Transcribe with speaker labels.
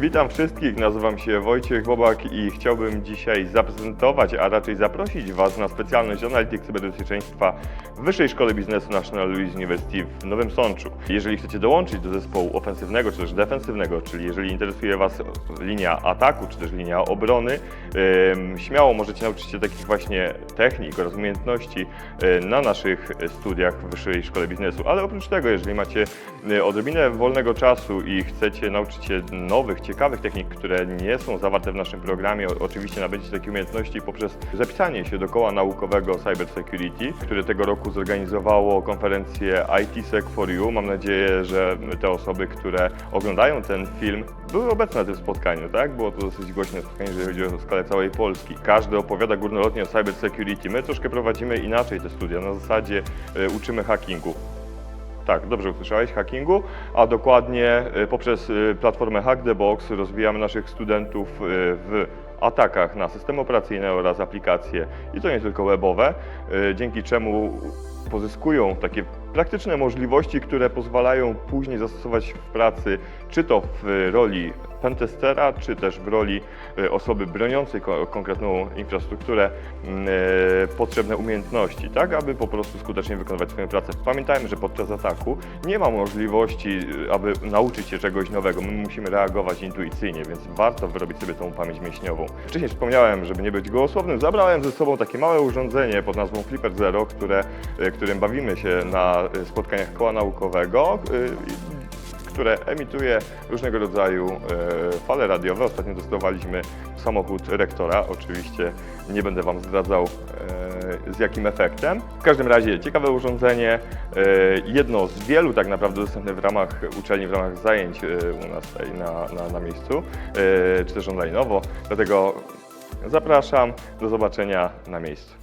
Speaker 1: Witam wszystkich, nazywam się Wojciech Bobak i chciałbym dzisiaj zaprezentować, a raczej zaprosić Was na specjalność analityk cyberbezpieczeństwa w Wyższej Szkole Biznesu National Louis University w Nowym Sączu. Jeżeli chcecie dołączyć do zespołu ofensywnego czy też defensywnego, czyli jeżeli interesuje Was linia ataku czy też linia obrony, śmiało możecie nauczyć się takich właśnie technik oraz umiejętności na naszych studiach w Wyższej Szkole Biznesu. Ale oprócz tego, jeżeli macie odrobinę wolnego czasu i chcecie nauczyć się nowych, ciekawych technik, które nie są zawarte w naszym programie, oczywiście nabycie takie umiejętności poprzez zapisanie się do koła naukowego Cyber Security, które tego roku zorganizowało konferencję ITSec for You. Mam nadzieję, że te osoby, które oglądają ten film, były obecne na tym spotkaniu, tak? Było to dosyć głośne spotkanie, jeżeli chodzi o skalę całej Polski. Każdy opowiada górnolotnie o cyber security. My troszkę prowadzimy inaczej te studia. Na zasadzie e, uczymy hackingu. Tak, dobrze usłyszałeś, hackingu, a dokładnie y, poprzez y, platformę Hack the Box rozwijamy naszych studentów y, w atakach na systemy operacyjne oraz aplikacje. I to nie tylko webowe, dzięki czemu pozyskują takie praktyczne możliwości, które pozwalają później zastosować w pracy, czy to w roli pentestera, czy też w roli y, osoby broniącej ko- konkretną infrastrukturę, mm, e, potrzebne umiejętności, tak aby po prostu skutecznie wykonywać swoją pracę. Pamiętajmy, że podczas ataku nie ma możliwości, y, aby nauczyć się czegoś nowego. My musimy reagować intuicyjnie, więc warto wyrobić sobie tą pamięć mięśniową. Wcześniej wspomniałem, żeby nie być gołosłownym, zabrałem ze sobą takie małe urządzenie pod nazwą Flipper Zero, które, którym bawimy się na y, spotkaniach koła naukowego. y, które emituje różnego rodzaju e, fale radiowe. Ostatnio testowaliśmy samochód rektora. Oczywiście nie będę Wam zdradzał z jakim efektem. W każdym razie ciekawe urządzenie, jedno z wielu tak naprawdę dostępne w ramach uczelni, w ramach zajęć u nas tutaj na, na, na miejscu, czy też online'owo. Dlatego zapraszam, do zobaczenia na miejscu.